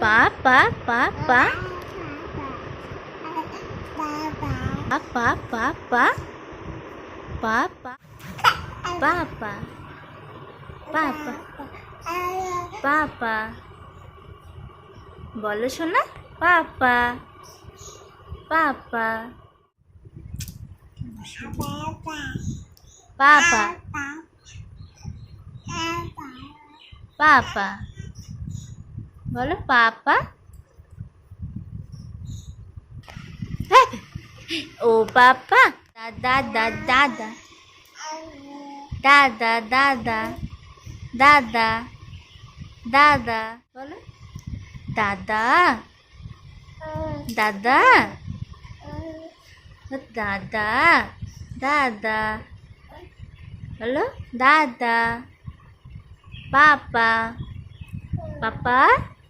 পা পা পা পা পা পা পা পা পা পা পা পা পা পা বলো শোনা পাপা পাপা পাপা পাপা বলো, পাপা। হ্যাঁ। ও পাপা। দাদা দাদা দাদা। দাদা দাদা। দাদা বলো। দাদা। দাদা। দাদা দাদা। বলো, দাদা। পাপা। পাপা?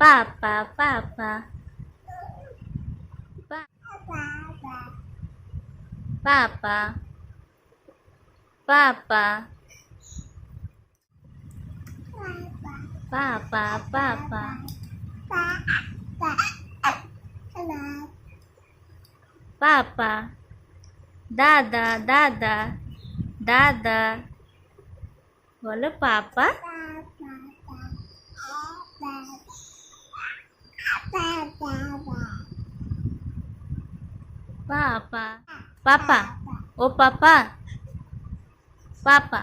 পাপা পাপা পাপা পাপা পাপা পাপা পাপা পাপা পাপা পাপা বলো দা পাপা পাপা পাপা পাপা পাপা পাপা পাপা পাপা পাপা দাদা দাদা দাদা বলো পাপা পাপা পাপা ও পাপা পাপা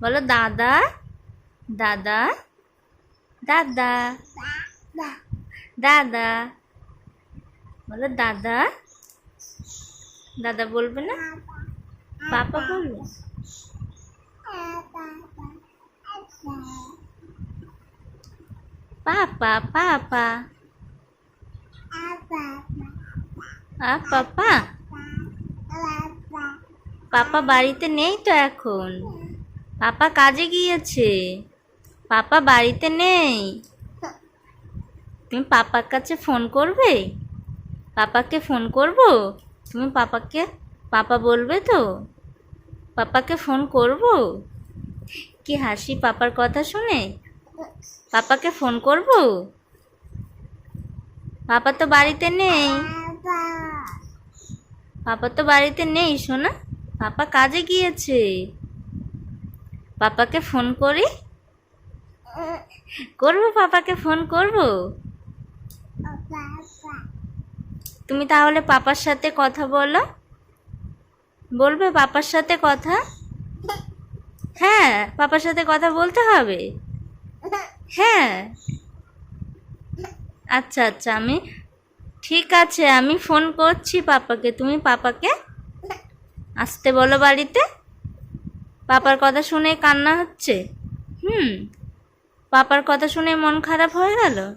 বলো দাদা দাদা দাদা দাদা বলো দাদা দাদা বলবে না পাপা বলবে পাপা পাপা আ, পাপা? পাপা বাড়িতে নেই তো এখন। পাপা কাজে গিয়েছে। পাপা বাড়িতে নেই। তুমি পাপার কাছে ফোন করবে? পাপাকে ফোন করব? তুমি পাপাকে, পাপা বলবে তো? পাপাকে ফোন করব? কি হাসি পাপার কথা শুনে? পাপাকে ফোন করব? পাপা তো বাড়িতে নেই। পাপা তো বাড়িতে নেই শোনা পাপা কাজে গিয়েছে। পাপাকে ফোন করি? করব পাপাকে ফোন, করব? তুমি তাহলে পাপার সাথে কথা বলো। বলবে পাপার সাথে কথা? হ্যাঁ পাপার সাথে কথা বলতে হবে। হ্যাঁ। আচ্ছা আচ্ছা আমি ঠিক আছে, আমি ফোন করছি পাপাকে। তুমি পাপাকে? আসতে বলো বাড়িতে। পাপার কথা শুনে কান্না হচ্ছে? হুম। পাপার কথা শুনে মন খারাপ হয়ে গেল?